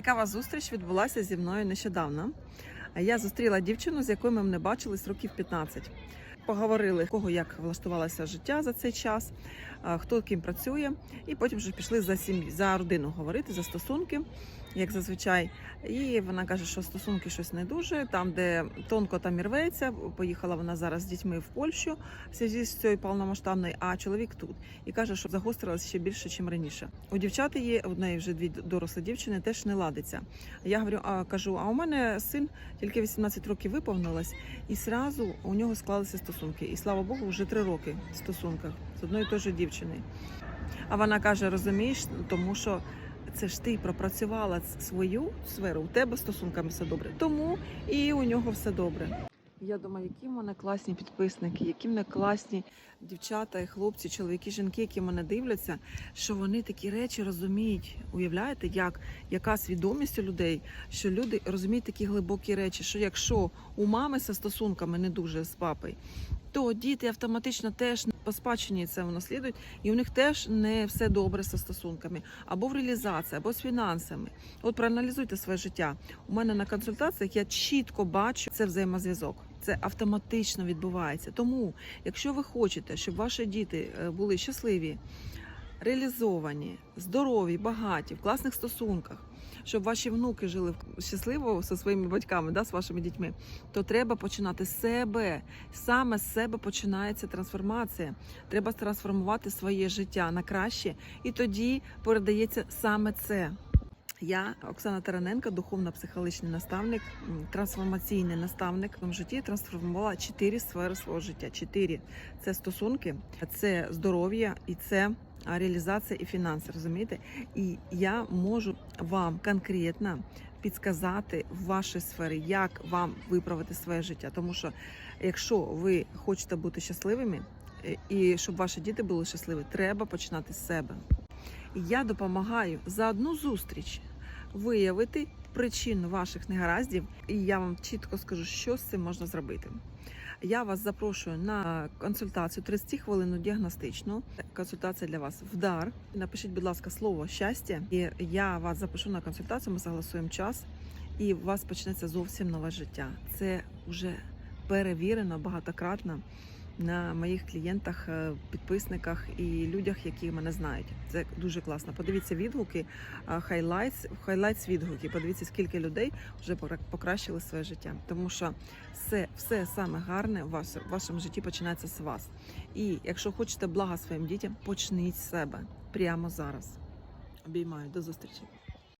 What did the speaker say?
Цікава зустріч відбулася зі мною нещодавно. Я зустріла дівчину, з якою ми не бачились років 15. Поговорили, кого як влаштувалося життя за цей час, хто ким працює, і потім вже пішли за сім'ю, за родину говорити, за стосунки, як зазвичай. І вона каже, що стосунки щось не дуже. Там, де тонко там і рветься, поїхала вона зараз з дітьми в Польщу в зв'язку з цією повномасштабною, а чоловік тут. І каже, що загострилось ще більше, ніж раніше. У дівчата є, неї вже дві дорослі дівчини, теж не ладиться. Я говорю, а кажу, а у мене син тільки 18 років виповнилось, і зразу у нього склалися стосунки. І слава Богу, вже три роки в стосунках з одною і тою дівчиною. А вона каже: розумієш, тому що це ж ти пропрацювала свою сферу, у тебе стосунками все добре. Тому і у нього все добре. Я думаю, які в мене класні підписники, які в мене класні дівчата і хлопці, чоловіки, жінки, які мене дивляться, що вони такі речі розуміють. Уявляєте, як яка свідомість у людей, що люди розуміють такі глибокі речі, що якщо у мами зі стосунками не дуже з папою, то діти автоматично теж по це наслідують, і у них теж не все добре зі стосунками, або в реалізації, або з фінансами. От проаналізуйте своє життя. У мене на консультаціях я чітко бачу це взаємозв'язок. Це автоматично відбувається. Тому, якщо ви хочете, щоб ваші діти е, були щасливі, реалізовані, здорові, багаті, в класних стосунках, щоб ваші внуки жили щасливо зі своїми батьками, да, з вашими дітьми, то треба починати з себе. Саме з себе починається трансформація. Треба трансформувати своє життя на краще, і тоді передається саме це. Я Оксана Тараненко, духовно-психологічний наставник, трансформаційний наставник в житті трансформувала чотири сфери свого життя. Чотири це стосунки, це здоров'я і це реалізація і фінанси. Розумієте? І я можу вам конкретно підказати в вашій сфері, як вам виправити своє життя. Тому що якщо ви хочете бути щасливими е, і щоб ваші діти були щасливі, треба починати з себе. Я допомагаю за одну зустріч виявити причину ваших негараздів, і я вам чітко скажу, що з цим можна зробити. Я вас запрошую на консультацію 30 хвилин діагностичну. Консультація для вас в дар. Напишіть, будь ласка, слово щастя, і я вас запишу на консультацію. Ми согласуємо час, і у вас почнеться зовсім нове життя. Це вже перевірено багатократно на моїх клієнтах, е, підписниках і людях, які мене знають. Це дуже класно. Подивіться відгуки, хайлайтс, хайлайтс відгуки. Подивіться, скільки людей вже покращили своє життя. Тому що все, все саме гарне в ваш- в вашому житті починається з вас. І якщо хочете блага своїм дітям, почніть з себе прямо зараз. Обіймаю до зустрічі.